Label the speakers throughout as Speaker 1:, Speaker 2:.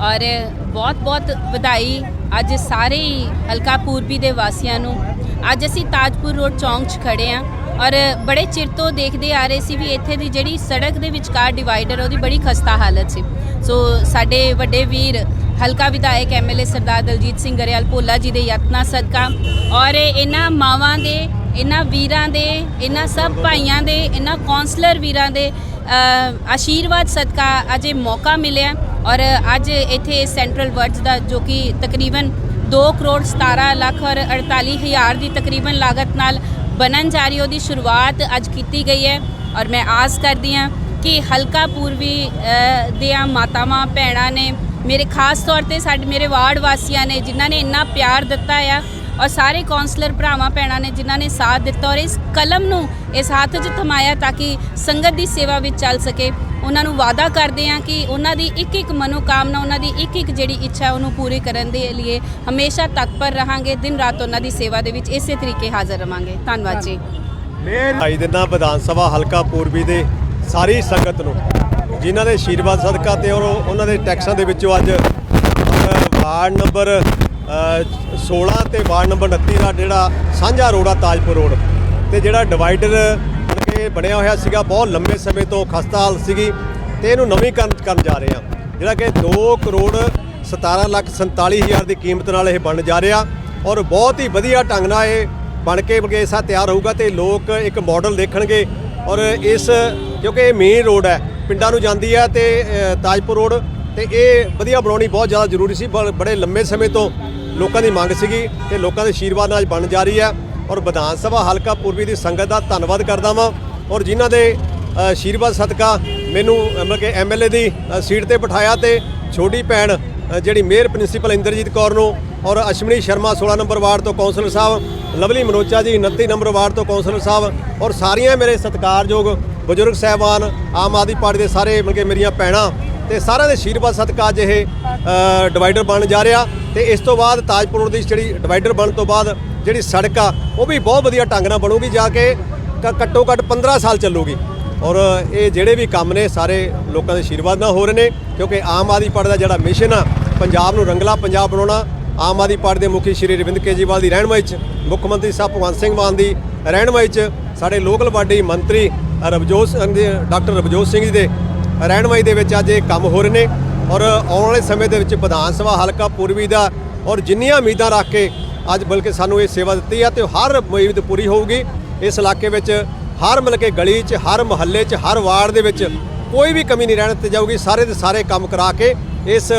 Speaker 1: ਔਰ ਬਹੁਤ-ਬਹੁਤ ਵਧਾਈ ਅੱਜ ਸਾਰੇ ਹੀ ਹਲਕਾ ਪੂਰਬੀ ਦੇ ਵਾਸੀਆਂ ਨੂੰ। ਅੱਜ ਅਸੀਂ ਤਾਜਪੁਰ ਰੋਡ ਚੌਂਕ 'ਚ ਖੜੇ ਆ ਔਰ ਬੜੇ ਚਿਰ ਤੋਂ ਦੇਖਦੇ ਆ ਰਹੇ ਸੀ ਵੀ ਇੱਥੇ ਦੀ ਜਿਹੜੀ ਸੜਕ ਦੇ ਵਿਚਕਾਰ ਡਿਵਾਈਡਰ ਉਹਦੀ ਬੜੀ ਖਸਤਾ ਹਾਲਤ ਸੀ। ਸੋ ਸਾਡੇ ਵੱਡੇ ਵੀਰ ਹਲਕਾ ਵਿਧਾਇਕ ਐਮਐਲਏ ਸਰਦਾਰ ਦਲਜੀਤ ਸਿੰਘ ਗਰੇਵਾਲ ਭੋਲਾ ਜੀ ਦੇ ਯਤਨਾਂ ਸਦਕਾ ਔਰ ਇਹਨਾਂ ਮਾਵਾਂ ਦੇ, ਇਹਨਾਂ ਵੀਰਾਂ ਦੇ, ਇਹਨਾਂ ਸਭ ਭਾਈਆਂ ਦੇ, ਇਹਨਾਂ ਕਾਉਂਸਲਰ ਵੀਰਾਂ ਦੇ ਆਸ਼ੀਰਵਾਦ ਸਦਕਾ ਅੱਜ ਇਹ ਮੌਕਾ ਮਿਲਿਆ। ਔਰ ਅੱਜ ਇੱਥੇ ਸੈਂਟਰਲ ਵਰਡਸ ਦਾ ਜੋ ਕਿ ਤਕਰੀਬਨ 2 ਕਰੋੜ 17 ਲੱਖ ਔਰ 48 ਹਜ਼ਾਰ ਦੀ ਤਕਰੀਬਨ ਲਾਗਤ ਨਾਲ ਬਣਨ ਜਾ ਰਹੀ ਉਹਦੀ ਸ਼ੁਰੂਆਤ ਅੱਜ ਕੀਤੀ ਗਈ ਹੈ। ਔਰ ਮੈਂ ਆਸ ਕਰਦੀ ਹਾਂ ਕਿ ਹਲਕਾ ਪੂਰਬੀ ਦੀਆਂ ਮਾਤਾਵਾਂ, ਭੈਣਾਂ ਨੇ ਮੇਰੇ ਖਾਸ ਤੌਰ ਤੇ ਸਾਡੇ ਮੇਰੇ ਵਾਰਡ ਵਾਸੀਆਂ ਨੇ ਜਿਨ੍ਹਾਂ ਨੇ ਇੰਨਾ ਪਿਆਰ ਦਿੱਤਾ ਆ ਔਰ ਸਾਰੇ ਕਾਉਂਸਲਰ ਭਰਾਵਾਂ ਭੈਣਾਂ ਨੇ ਜਿਨ੍ਹਾਂ ਨੇ ਸਾਥ ਦਿੱਤਾ ਔਰ ਇਸ ਕਲਮ ਨੂੰ ਇਸ ਹੱਥ 'ਚ ਥਮਾਇਆ ਤਾਂ ਕਿ ਸੰਗਤ ਦੀ ਸੇਵਾ ਵਿੱਚ ਚੱਲ ਸਕੇ। ਉਹਨਾਂ ਨੂੰ ਵਾਅਦਾ ਕਰਦੇ ਹਾਂ ਕਿ ਉਹਨਾਂ ਦੀ ਇੱਕ ਇੱਕ ਮਨੋਕਾਮਨਾ, ਉਹਨਾਂ ਦੀ ਇੱਕ ਇੱਕ ਜਿਹੜੀ ਇੱਛਾ ਉਹਨੂੰ ਪੂਰੀ ਕਰਨ ਦੇ ਲਈ ਹਮੇਸ਼ਾ ਤਤਪਰ ਰਹਾਂਗੇ, ਦਿਨ ਰਾਤ ਉਹਨਾਂ ਦੀ ਸੇਵਾ ਦੇ ਵਿੱਚ ਇਸੇ ਤਰੀਕੇ ਹਾਜ਼ਰ ਰਵਾਂਗੇ। ਧੰਨਵਾਦ ਜੀ।
Speaker 2: ਭਾਈ ਦਿਨਾ ਵਿਧਾਨ ਸਭਾ ਹਲਕਾ ਪੂਰਬੀ ਦੇ ਸਾਰੀ ਸੰਗਤ ਨੂੰ, ਜਿਨ੍ਹਾਂ ਦੇ ਆਸ਼ੀਰਵਾਦ ਸਦਕਾ ਤੇ ਔਰ ਉਹਨਾਂ ਦੇ ਟੈਕਸਾਂ ਦੇ ਵਿੱਚੋਂ ਅੱਜ ਵਾਰਡ ਨੰਬਰ 16 ਤੇ ਵਾਰਡ ਨੰਬਰ 29 ਦਾ ਜਿਹੜਾ ਸਾਂਝਾ ਰੋਡ ਆ ਤਾਜਪੁਰ ਰੋਡ, ਤੇ ਜਿਹੜਾ ਡਿਵਾਈਡਰ ਕੇ ਬਣਿਆ ਹੋਇਆ ਸੀਗਾ, ਬਹੁਤ ਲੰਬੇ ਸਮੇਂ ਤੋਂ ਖਸਤਾ ਹਾਲ ਸੀਗੀ ਤੇ ਇਹਨੂੰ ਨਵੀਕਰਨ ਕਰਨ ਜਾ ਰਹੇ ਆ। ਜਿਹੜਾ ਕਿ 2 ਕਰੋੜ 17 ਲੱਖ 47 ਹਜ਼ਾਰ ਦੀ ਕੀਮਤ ਨਾਲ ਇਹ ਬਣ ਜਾ ਰਿਹਾ ਔਰ ਬਹੁਤ ਹੀ ਵਧੀਆ ਢੰਗ ਨਾਲ ਇਹ ਬਣ ਕੇ ਬਗੇਸਾ ਤਿਆਰ ਹੋਊਗਾ ਤੇ ਲੋਕ ਇੱਕ ਮਾਡਲ ਦੇਖਣਗੇ ਔਰ ਇਸ, ਕਿਉਂਕਿ ਇਹ ਮੇਨ ਰੋਡ ਹੈ, ਪਿੰਡਾਂ ਨੂੰ ਜਾਂਦੀ ਹੈ ਤੇ ਤਾਜਪੁਰ ਰੋਡ, ਤੇ ਇਹ ਵਧੀਆ ਬਣਾਉਣੀ ਬਹੁਤ ਜ਼ਿਆਦਾ ਜ਼ਰੂਰੀ ਸੀ ਬ- ਬੜੇ ਲੰਬੇ ਸਮੇਂ ਤੋਂ ਲੋਕਾਂ ਦੀ ਮੰਗ ਸੀਗੀ ਤੇ ਲੋਕਾਂ ਦੇ ਆਸ਼ੀਰਵਾਦ ਨਾਲ ਬਣ ਜਾ ਰਹੀ ਹੈ ਔਰ ਵਿਧਾਨ ਸਭਾ ਹਲਕਾ ਪੂਰਬੀ ਦੀ ਸੰਗਤ ਦਾ ਧੰਨਵਾਦ ਕਰਦਾ ਵਾਂ ਔਰ ਜਿਨ੍ਹਾਂ ਦੇ ਅ, ਆਸ਼ੀਰਵਾਦ ਸਦਕਾ ਮੈਨੂੰ ਮਤਲਬ ਕਿ ਐਮਐਲਏ ਦੀ ਸੀਟ ਤੇ ਬਿਠਾਇਆ ਤੇ ਛੋਟੀ ਭੈਣ ਜਿਹੜੀ ਮੇਅਰ ਪ੍ਰਿੰਸੀਪਲ ਇੰਦਰਜੀਤ ਕੌਰ ਨੂੰ ਔਰ ਅਸ਼ਵਨੀ ਸ਼ਰਮਾ 16 ਨੰਬਰ ਵਾਰਡ ਤੋਂ ਕੌਂਸਲਰ ਸਾਹਿਬ ਲਵਲੀ ਮਨੋਚਾ ਜੀ 29 ਨੰਬਰ ਵਾਰਡ ਤੋਂ ਕੌਂਸਲਰ ਸਾਹਿਬ ਔਰ ਸਾਰੀਆਂ ਮੇਰੇ ਸਤਿਕਾਰਯੋਗ ਬਜ਼ੁਰਗ ਸਹਿਬਾਨ ਆਮ ਆਦਮੀ ਪਾਰਟੀ ਦੇ ਸਾਰੇ ਮਤਲਬ ਕਿ ਮੇਰੀਆਂ ਭੈਣਾਂ ਤੇ ਸਾਰਿਆਂ ਦੇ ਆਸ਼ੀਰਵਾਦ ਸਦਕਾ ਅੱਜ ਇਹ ਡਿਵਾਈਡਰ ਬਣ ਜਾ ਰਿਹਾ ਤੇ ਇਸ ਤੋਂ ਬਾਅਦ ਤਾਜਪੁਰ ਰੋਡ ਦੀ ਜਿਹੜੀ ਡਿਵਾਈਡਰ ਬਣਨ ਤੋਂ ਬਾਅਦ ਜਿਹੜੀ ਸੜਕ ਆ, ਉਹ ਵੀ ਬਹੁਤ ਵਧੀਆ ਢੰਗ ਨਾਲ ਬਣੂਗੀ ਜਾ ਕੇ ਘੱਟੋ ਘੱਟ 15 ਸਾਲ ਚੱਲੂਗੀ। ਔਰ ਇਹ ਜਿਹੜੇ ਵੀ ਕੰਮ ਨੇ, ਸਾਰੇ ਲੋਕਾਂ ਦੇ ਆਸ਼ੀਰਵਾਦ ਨਾਲ ਹੋ ਰਹੇ ਨੇ, ਕਿਉਂਕਿ ਆਮ ਆਦਮੀ ਪਾਰਟੀ ਦਾ ਜਿਹੜਾ ਮਿਸ਼ਨ ਆ, ਪੰਜਾਬ ਨੂੰ ਰੰਗਲਾ ਪੰਜਾਬ ਬਣਾਉਣਾ, ਆਮ ਆਦਮੀ ਪਾਰਟੀ ਦੇ ਮੁਖੀ ਸ਼੍ਰੀ ਰਵਿੰਦਰ ਕੇਜਰੀਵਾਲ ਦੀ ਰਹਿਨਮਾਈ 'ਚ, ਮੁੱਖ ਮੰਤਰੀ ਸਾਹਿਬ ਭਗਵੰਤ ਸਿੰਘ ਮਾਨ ਦੀ ਰਹਿਨਮਾਈ 'ਚ, ਸਾਡੇ ਲੋਕਲ ਬਾਡੀ ਮੰਤਰੀ ਰਵਜੋਤ ਸਿੰਘ ਡਾਕਟਰ ਰਵਜੋਤ ਸਿੰਘ ਜੀ ਦੇ ਰਹਿਨਮਾਈ ਦੇ ਵਿੱਚ ਅੱਜ ਇਹ ਕੰਮ ਹੋ ਰਹੇ ਨੇ। ਔਰ ਆਉਣ ਵਾਲੇ ਸਮੇਂ ਦੇ ਵਿੱਚ ਵਿਧਾਨ ਸਭਾ ਹਲਕਾ ਪੂਰਬੀ ਦਾ ਔਰ ਜਿੰਨੀਆਂ ਉਮੀਦਾਂ ਰੱਖ ਕੇ ਅੱਜ ਬਲਕਿ ਸਾਨੂੰ ਇਹ ਸੇਵਾ ਦਿੱਤੀ ਆ ਤੇ ਹਰ ਉਮੀਦ ਪੂਰੀ ਹੋਊਗੀ। ਇਸ ਇਲਾਕੇ ਵਿੱਚ ਹਰ ਮਤਲਬ ਕਿ ਗਲੀ 'ਚ, ਹਰ ਮੁਹੱਲੇ 'ਚ, ਹਰ ਵਾਰਡ ਦੇ ਵਿੱਚ ਕੋਈ ਵੀ ਕਮੀ ਨਹੀਂ ਰਹਿਣ ਦਿੱਤੀ ਜਾਊਗੀ। ਸਾਰੇ ਦੇ ਸਾਰੇ ਕੰਮ ਕਰਾ ਕੇ ਇਸ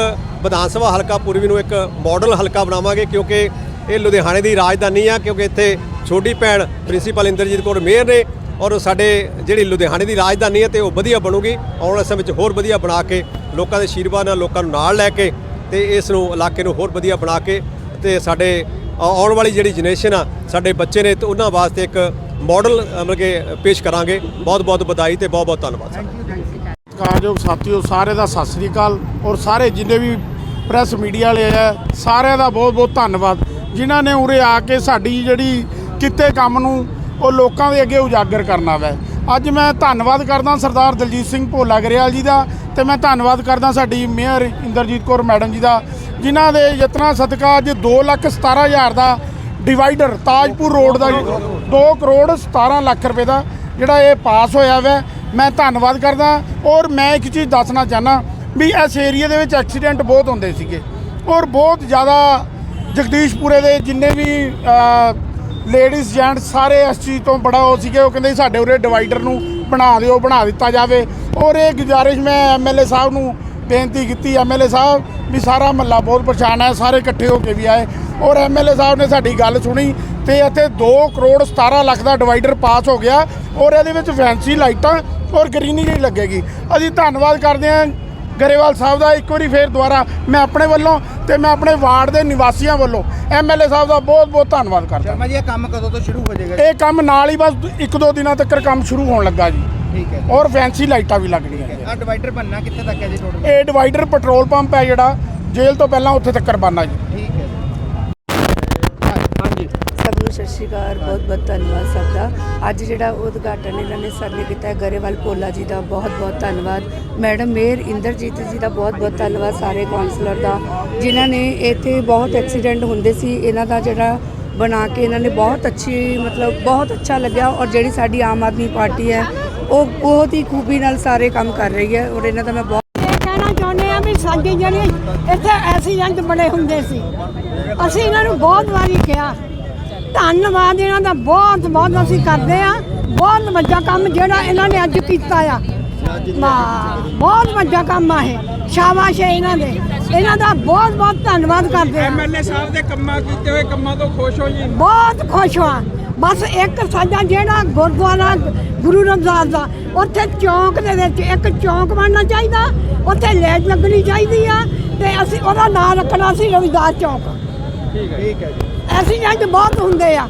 Speaker 2: ਵਿਧਾਨ ਸਭਾ ਹਲਕਾ ਪੂਰਬੀ ਨੂੰ ਇੱਕ ਮਾਡਲ ਹਲਕਾ ਬਣਾਵਾਂਗੇ ਕਿਉਂਕਿ ਇਹ ਲੁਧਿਆਣੇ ਦੀ ਰਾਜਧਾਨੀ ਆ ਕਿਉਂਕਿ ਇੱਥੇ ਛੋਟੀ ਭੈਣ ਪ੍ਰਿੰਸੀਪਲ ਇੰਦਰਜੀਤ ਕੌਰ ਮੇਅਰ ਨੇ ਔਰ ਸਾਡੇ ਜਿਹੜੀ ਲੁਧਿਆਣੇ ਦੀ ਰਾਜਧਾਨੀ ਹੈ ਤੇ ਉਹ ਵਧੀਆ ਬਣੂਗੀ। ਆਉਣ ਵਾਲੇ ਸਮੇਂ ਵਿੱਚ ਹੋਰ ਵਧੀਆ ਬਣਾ ਕੇ ਲੋਕਾਂ ਦੇ ਆਸ਼ੀਰਵਾਦ ਨਾਲ ਲੋਕਾਂ ਨੂੰ ਨਾਲ ਲੈ ਕੇ ਤੇ ਇਸ ਨੂੰ ਇਲਾਕੇ ਨੂੰ ਹੋਰ ਵਧੀਆ ਬਣਾ ਕੇ ਤੇ ਸਾਡੇ ਆਉਣ ਵਾਲੀ ਜਿਹੜੀ ਜਨਰੇਸ਼ਨ ਆ, ਸਾਡੇ ਬੱਚੇ ਨੇ ਤੇ ਉਹਨਾਂ ਵਾਸਤੇ ਇੱਕ ਮਾਡਲ ਮਤਲਬ ਕਿ ਪੇਸ਼ ਕਰਾਂਗੇ। ਬਹੁਤ ਬਹੁਤ ਵਧਾਈ ਤੇ ਬਹੁਤ ਬਹੁਤ ਧੰਨਵਾਦ, ਸਰ।
Speaker 3: ਕਾਰਯੋਗ ਸਾਥੀਓ ਸਾਰੇ ਦਾ ਸਤਿ ਸ੍ਰੀ ਅਕਾਲ ਔਰ ਸਾਰੇ ਜਿੰਨੇ ਵੀ ਪ੍ਰੈਸ ਮੀਡੀਆ ਵਾਲੇ ਆ, ਸਾਰਿਆਂ ਦਾ ਬਹੁਤ ਬਹੁਤ ਧੰਨਵਾਦ। ਜਿਨ੍ਹਾਂ ਨੇ ਉਰੇ ਆ ਕੇ ਸਾਡੀ ਜਿਹੜੀ ਕਿਤੇ ਕੰਮ ਨੂੰ ਉਹ ਲੋਕਾਂ ਦੇ ਅੱਗੇ ਉਜਾਗਰ ਕਰਨਾ ਵੈ। ਅੱਜ ਮੈਂ ਧੰਨਵਾਦ ਕਰਦਾ ਸਰਦਾਰ ਦਲਜੀਤ ਸਿੰਘ ਭੋਲਾ ਗਰੇਵਾਲ ਜੀ ਦਾ ਤੇ ਮੈਂ ਧੰਨਵਾਦ ਕਰਦਾ ਸਾਡੀ ਮੇਅਰ ਇੰਦਰਜੀਤ ਕੌਰ ਮੈਡਮ ਜੀ ਦਾ, ਜਿਨ੍ਹਾਂ ਦੇ ਯਤਨਾਂ ਸਦਕਾ ਅੱਜ 217000 ਦਾ ਡਿਵਾਈਡਰ ਤਾਜਪੁਰ ਰੋਡ ਦਾ 2 ਕਰੋੜ 17 ਲੱਖ ਰੁਪਏ ਦਾ ਜਿਹੜਾ ਇਹ ਪਾਸ ਹੋਇਆ ਵੈ। ਮੈਂ ਧੰਨਵਾਦ ਕਰਦਾ ਔਰ ਮੈਂ ਇੱਕ ਚੀਜ਼ ਦੱਸਣਾ ਚਾਹਨਾ ਵੀ ਇਸ ਏਰੀਆ ਦੇ ਵਿੱਚ ਐਕਸੀਡੈਂਟ ਬਹੁਤ ਹੁੰਦੇ ਸੀਗੇ ਔਰ ਬਹੁਤ ਜ਼ਿਆਦਾ ਜਗਦੀਸ਼ਪੁਰੇ ਦੇ ਜਿੰਨੇ ਵੀ ਲੇਡੀਜ਼ ਜੈਂਟ ਸਾਰੇ ਇਸ ਚੀਜ਼ ਤੋਂ ਬੜਾ ਉਹ ਸੀਗੇ, ਉਹ ਕਹਿੰਦੇ ਸਾਡੇ ਉਰੇ ਡਿਵਾਈਡਰ ਨੂੰ ਬਣਾ ਦਿਓ, ਬਣਾ ਦਿੱਤਾ ਜਾਵੇ। ਔਰ ਇਹ ਗੁਜ਼ਾਰਿਸ਼ ਮੈਂ ਐਮਐਲਏ ਸਾਹਿਬ ਨੂੰ ਬੇਨਤੀ ਕੀਤੀ ਐਮਐਲਏ ਸਾਹਿਬ ਵੀ ਸਾਰਾ ਮਹੱਲਾ ਬਹੁਤ ਪਰੇਸ਼ਾਨ ਹੈ, ਸਾਰੇ ਇਕੱਠੇ ਹੋ ਕੇ ਵੀ ਆਏ। ਔਰ ਐਮਐਲਏ ਸਾਹਿਬ ਨੇ ਸਾਡੀ ਗੱਲ ਸੁਣੀ ਤੇ ਇੱਥੇ 2 ਕਰੋੜ 17 ਲੱਖ ਦਾ ਡਿਵਾਈਡਰ ਪਾਸ ਹੋ ਗਿਆ ਔਰ ਇਹਦੇ ਵਿੱਚ ਫੈਂਸੀ ਲਾਈਟਾਂ ਔਰ ਗ੍ਰੀਨਰੀ ਲੱਗੇਗੀ। ਅਸੀਂ ਧੰਨਵਾਦ ਕਰਦੇ ਹਾਂ ਗਰੇਵਾਲ ਸਾਹਿਬ ਦਾ ਇੱਕ ਵਾਰੀ ਫੇਰ ਦੁਬਾਰਾ ਮੈਂ ਆਪਣੇ ਵੱਲੋਂ ਤੇ ਮੈਂ ਆਪਣੇ ਵਾਰਡ ਦੇ ਨਿਵਾਸੀਆਂ ਵੱਲੋਂ ਐਮਐਲਏ ਸਾਹਿਬ ਦਾ ਬਹੁਤ ਬਹੁਤ ਧੰਨਵਾਦ ਕਰਦਾ।
Speaker 4: ਸ਼ਰਮਾ ਜੀ ਇਹ ਕੰਮ ਕਦੋਂ ਤੋਂ ਸ਼ੁਰੂ ਹੋ ਜਾਏਗਾ
Speaker 3: ਇਹ ਕੰਮ ਨਾਲ ਹੀ ਬਸ ਇੱਕ ਦੋ ਦਿਨਾਂ ਤੱਕ ਕੰਮ ਸ਼ੁਰੂ ਹੋਣ ਲੱਗਾ ਜੀ।
Speaker 4: ਠੀਕ ਹੈ
Speaker 3: ਔਰ ਫੈਂਸੀ ਲਾਈਟਾਂ ਵੀ ਲੱਗਣੀਆਂ ਜੀ।
Speaker 4: ਆ ਡਿਵਾਈਡਰ ਬਣਨਾ ਕਿੱਥੇ ਤੱਕ ਹੈ ਜੀ ਟੋਟਲ
Speaker 3: ਇਹ ਡਿਵਾਈਡਰ ਪੈਟਰੋਲ ਪੰਪ ਹੈ ਜਿਹੜਾ ਜੇਲ੍ਹ ਤੋਂ ਪਹਿਲਾਂ ਉੱਥੇ ਤੱਕ ਬਣਨਾ ਜੀ
Speaker 4: ਠੀਕ ਹੈ
Speaker 5: ਸਭ ਨੂੰ ਸਤਿ ਸ਼੍ਰੀ ਅਕਾਲ ਬਹੁਤ ਬਹੁਤ ਧੰਨਵਾਦ ਸਭ ਦਾ। ਅੱਜ ਜਿਹੜਾ ਉਦਘਾਟਨ ਇਹਨਾਂ ਨੇ ਸਰ ਨੇ ਕੀਤਾ ਗਰੇਵਾਲ ਪੋਲਾ ਜੀ ਦਾ, ਬਹੁਤ ਬਹੁਤ ਧੰਨਵਾਦ। ਮੈਡਮ ਮੇਅਰ ਇੰਦਰਜੀਤ ਜੀ ਦਾ ਬਹੁਤ ਬਹੁਤ ਧੰਨਵਾਦ ਸਾਰੇ ਕਾਉਂਸਲਰ ਦਾ, ਜਿਨ੍ਹਾਂ ਨੇ ਇੱਥੇ ਬਹੁਤ ਐਕਸੀਡੈਂਟ ਹੁੰਦੇ ਸੀ। ਇਹਨਾਂ ਦਾ ਜਿਹੜਾ ਬਣਾ ਕੇ ਇਹਨਾਂ ਨੇ ਬਹੁਤ ਅੱਛੀ, ਮਤਲਬ ਬਹੁਤ ਅੱਛਾ ਲੱਗਿਆ ਔਰ ਜਿਹੜੀ ਸਾਡੀ ਆਮ ਆਦਮੀ ਪਾਰਟੀ ਹੈ, ਉਹ ਬਹੁਤ ਹੀ ਖੂਬੀ ਨਾਲ ਸਾਰੇ ਕੰਮ ਕਰ ਰਹੀ ਹੈ ਔਰ ਇਹਨਾਂ ਦਾ ਮੈਂ ਬਹੁਤ
Speaker 6: ਕਹਿਣਾ ਚਾਹੁੰਦੇ ਆ ਵੀ ਸਾਡੀ ਜਿਹੜੀ ਇੱਥੇ ਐਕਸੀਡੈਂਟ ਬੜੇ ਹੁੰਦੇ ਸੀ, ਅਸੀਂ ਇਹਨਾਂ ਨੂੰ ਬਹੁਤ ਵਾਰੀ ਕਿਹਾ। ਧੰਨਵਾਦ ਇਹਨਾਂ ਦਾ ਬਹੁਤ ਬਹੁਤ ਅਸੀਂ ਕਰਦੇ ਆ ਬਹੁਤ ਵੱਡਾ ਕੰਮ ਜਿਹੜਾ ਇਹਨਾਂ ਨੇ ਅੱਜ ਕੀਤਾ ਆ। ਬਹੁਤ ਵੱਡਾ ਕੰਮ ਆ ਇਹ। ਸ਼ਾਬਾਸ਼ ਹੈ ਇਹਨਾਂ ਦੇ। ਇਹਨਾਂ ਦਾ ਬਹੁਤ ਬਹੁਤ ਧੰਨਵਾਦ ਕਰਦੇ ਆ
Speaker 7: ਐਮਐਲਏ ਸਾਹਿਬ ਦੇ ਕੰਮਾਂ ਕੀਤੇ ਹੋਏ ਕੰਮਾਂ ਤੋਂ ਖੁਸ਼ ਹੋ ਜੀ।
Speaker 6: ਬਹੁਤ ਖੁਸ਼ ਹਾਂ। ਬਸ ਇੱਕ ਸਾਡਾ ਜਿਹੜਾ ਗੁਰਦੁਆਰਾ ਗੁਰੂ ਰਮਜ਼ਾਨ ਦਾ ਉੱਥੇ ਚੌਂਕ ਦੇ ਵਿੱਚ ਇੱਕ ਚੌਂਕ ਬਣਨਾ ਚਾਹੀਦਾ ਉੱਥੇ ਲੈਟ ਲੱਗਣੀ ਚਾਹੀਦੀ ਆ ਤੇ ਅਸੀਂ ਉਹਦਾ ਨਾਮ ਰੱਖਣਾ ਸੀ ਰਵਿਦਾਸ ਚੌਂਕ।
Speaker 4: ਠੀਕ ਹੈ ਜੀ।
Speaker 6: ਐਕਸੀਡੈਂਟ ਬਹੁਤ ਹੁੰਦੇ ਆ।